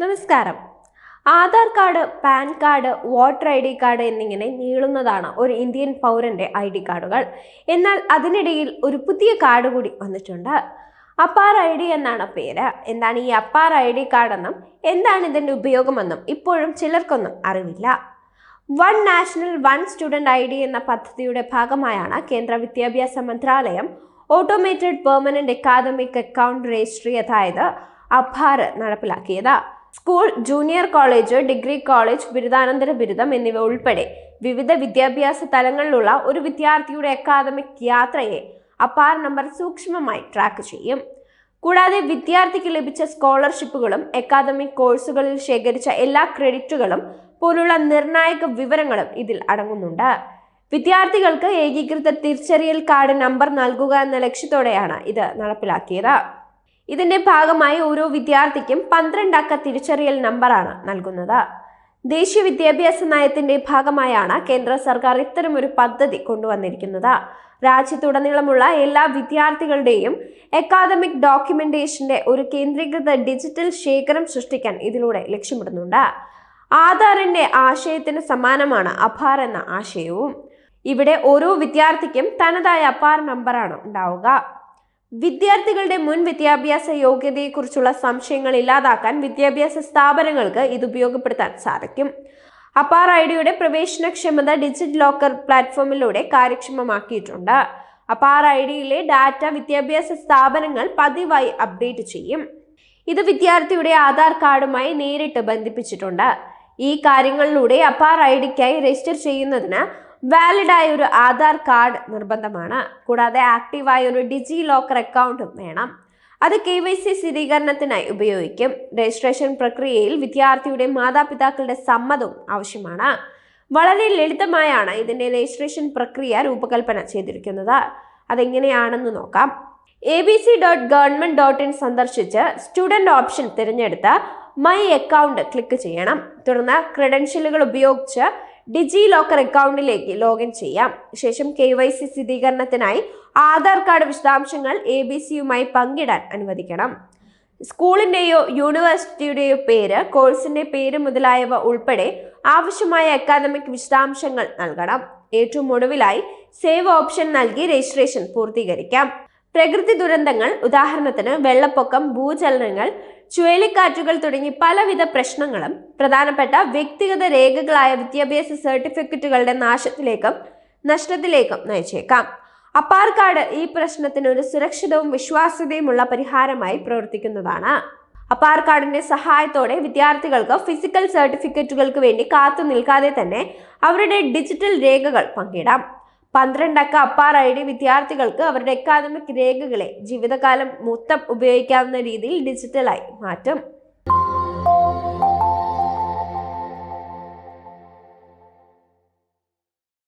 നമസ്കാരം. Aadhaar card PAN card voter I D card എന്നിങ്ങനെ നീളുന്നതാണ് ഒരു ഇന്ത്യൻ പൗരന്റെ ഐ ഡി കാർഡുകൾ. എന്നാൽ അതിനിടയിൽ ഒരു പുതിയ കാർഡ് കൂടി വന്നിട്ടുണ്ട്. അപ്പാർ ഐ ഡി എന്നാണ് പേര്. എന്താണ് ഈ അപ്പാർ ഐ ഡി കാർഡെന്നും എന്താണ് ഇതിന്റെ ഉപയോഗമെന്നും ഇപ്പോഴും ചിലർക്കൊന്നും അറിവില്ല. One national one student I D എന്ന പദ്ധതിയുടെ ഭാഗമായാണ് കേന്ദ്ര വിദ്യാഭ്യാസ മന്ത്രാലയം automated permanent academic account registry അതായത് അപ്പാർ നടപ്പിലാക്കിയത്. School junior college degree college ബിരുദാനന്തര ബിരുദം എന്നിവ ഉൾപ്പെടെ വിവിധ വിദ്യാഭ്യാസ തലങ്ങളിലുള്ള ഒരു വിദ്യാർത്ഥിയുടെ അക്കാദമിക് യാത്രയെ അപ്പാർ നമ്പർ സൂക്ഷ്മമായി ട്രാക്ക് ചെയ്യും. കൂടാതെ വിദ്യാർത്ഥിക്ക് ലഭിച്ച സ്കോളർഷിപ്പുകളും അക്കാദമിക് കോഴ്സുകളിൽ ശേഖരിച്ച എല്ലാ ക്രെഡിറ്റുകളും പോലുള്ള നിർണായക വിവരങ്ങളും ഇതിൽ അടങ്ങുന്നുണ്ട്. വിദ്യാർത്ഥികൾക്ക് ഏകീകൃത തിരിച്ചറിയൽ കാർഡ് നമ്പർ നൽകുക എന്ന ലക്ഷ്യത്തോടെയാണ് ഇത് നടപ്പിലാക്കിയത്. ഇതിന്റെ ഭാഗമായി ഓരോ വിദ്യാർത്ഥിക്കും പന്ത്രണ്ട് അക്ക തിരിച്ചറിയൽ നമ്പറാണ് നൽകുന്നത്. ദേശീയ വിദ്യാഭ്യാസ നയത്തിന്റെ ഭാഗമായാണ് കേന്ദ്ര സർക്കാർ ഇത്തരമൊരു പദ്ധതി കൊണ്ടുവന്നിരിക്കുന്നത്. രാജ്യത്തുടനീളമുള്ള എല്ലാ വിദ്യാർത്ഥികളുടെയും അക്കാദമിക് ഡോക്യുമെന്റേഷന്റെ ഒരു കേന്ദ്രീകൃത ഡിജിറ്റൽ ശേഖരം സൃഷ്ടിക്കാൻ ഇതിലൂടെ ലക്ഷ്യമിടുന്നുണ്ട്. ആധാറിന്റെ ആശയത്തിന് സമാനമാണ് അഭാർ എന്ന ആശയവും. ഇവിടെ ഓരോ വിദ്യാർത്ഥിക്കും തനതായ അപ്പാർ നമ്പറാണ് ഉണ്ടാവുക. വിദ്യാർത്ഥികളുടെ മുൻ വിദ്യാഭ്യാസ യോഗ്യതയെക്കുറിച്ചുള്ള സംശയങ്ങൾ ഇല്ലാതാക്കാൻ വിദ്യാഭ്യാസ സ്ഥാപനങ്ങൾക്ക് ഇത് ഉപയോഗപ്പെടുത്താൻ സാധിക്കും. അപ്പാർ ഐ ഡിയുടെ പ്രവേശനക്ഷമത ഡിജിറ്റ് ലോക്കർ പ്ലാറ്റ്ഫോമിലൂടെ കാര്യക്ഷമമാക്കിയിട്ടുണ്ട്. അപ്പാർ ഐ ഡിയിലെ ഡാറ്റ വിദ്യാഭ്യാസ സ്ഥാപനങ്ങൾ പതിവായി അപ്ഡേറ്റ് ചെയ്യും. ഇത് വിദ്യാർത്ഥിയുടെ ആധാർ കാർഡുമായി നേരിട്ട് ബന്ധിപ്പിച്ചിട്ടുണ്ട്. ഈ കാര്യങ്ങളിലൂടെ അപ്പാർ ഐ ഡിക്കായി രജിസ്റ്റർ ചെയ്യുന്നതിന് വാലിഡായ ഒരു ആധാർ കാർഡ് നിർബന്ധമാണ്. കൂടാതെ ആക്റ്റീവായ ഒരു ഡിജി ലോക്കർ അക്കൗണ്ടും വേണം. അത് കെ വൈ സി സ്ഥിരീകരണത്തിനായി ഉപയോഗിക്കും. രജിസ്ട്രേഷൻ പ്രക്രിയയിൽ വിദ്യാർത്ഥിയുടെ മാതാപിതാക്കളുടെ സമ്മതവും ആവശ്യമാണ്. വളരെ ലളിതമായാണ് ഇതിന്റെ രജിസ്ട്രേഷൻ പ്രക്രിയ രൂപകൽപ്പന ചെയ്തിരിക്കുന്നത്. അതെങ്ങനെയാണെന്ന് നോക്കാം. A B C dot government dot in സന്ദർശിച്ച് സ്റ്റുഡന്റ് ഓപ്ഷൻ തിരഞ്ഞെടുത്ത് മൈ അക്കൗണ്ട് ക്ലിക്ക് ചെയ്യണം. തുടർന്ന് ക്രെഡൻഷ്യലുകൾ ഉപയോഗിച്ച് ഡിജി ലോക്കർ അക്കൗണ്ടിലേക്ക് ലോഗിൻ ചെയ്യാം. ശേഷം കെ വൈ സി സ്ഥിരീകരണത്തിനായി ആധാർ കാർഡ് വിശദാംശങ്ങൾ എ ബി സിയുമായി പങ്കിടാൻ അനുവദിക്കണം. സ്കൂളിന്റെയോ യൂണിവേഴ്സിറ്റിയുടെയോ പേര് കോഴ്സിന്റെ പേര് മുതലായവ ഉൾപ്പെടെ ആവശ്യമായ അക്കാദമിക് വിശദാംശങ്ങൾ നൽകണം. ഏറ്റവും ഒടുവിലായി സേവ് ഓപ്ഷൻ നൽകി രജിസ്ട്രേഷൻ പൂർത്തീകരിക്കാം. പ്രകൃതി ദുരന്തങ്ങൾ ഉദാഹരണത്തിന് വെള്ളപ്പൊക്കം ഭൂചലനങ്ങൾ ചുഴലിക്കാറ്റുകൾ തുടങ്ങി പലവിധ പ്രശ്നങ്ങളും പ്രധാനപ്പെട്ട വ്യക്തിഗത രേഖകളായ വിദ്യാഭ്യാസ സർട്ടിഫിക്കറ്റുകളുടെ നാശത്തിലേക്കും നഷ്ടത്തിലേക്കും നയിച്ചേക്കാം. അപ്പാർക്കാട് ഈ പ്രശ്നത്തിന് ഒരു സുരക്ഷിതവും വിശ്വാസ്യതയുമുള്ള പരിഹാരമായി പ്രവർത്തിക്കുന്നതാണ്. അപ്പാർക്കാടിന്റെ സഹായത്തോടെ വിദ്യാർത്ഥികൾക്ക് ഫിസിക്കൽ സർട്ടിഫിക്കറ്റുകൾക്ക് വേണ്ടി കാത്തു നിൽക്കാതെ തന്നെ അവരുടെ ഡിജിറ്റൽ രേഖകൾ പങ്കിടാം. പന്ത്രണ്ടക്ക അപ്പാർ ഐ ഡി വിദ്യാർത്ഥികൾക്ക് അവരുടെ അക്കാദമിക് രേഖകളെ ജീവിതകാലം മൊത്തം ഉപയോഗിക്കാവുന്ന രീതിയിൽ ഡിജിറ്റലായി മാറ്റും.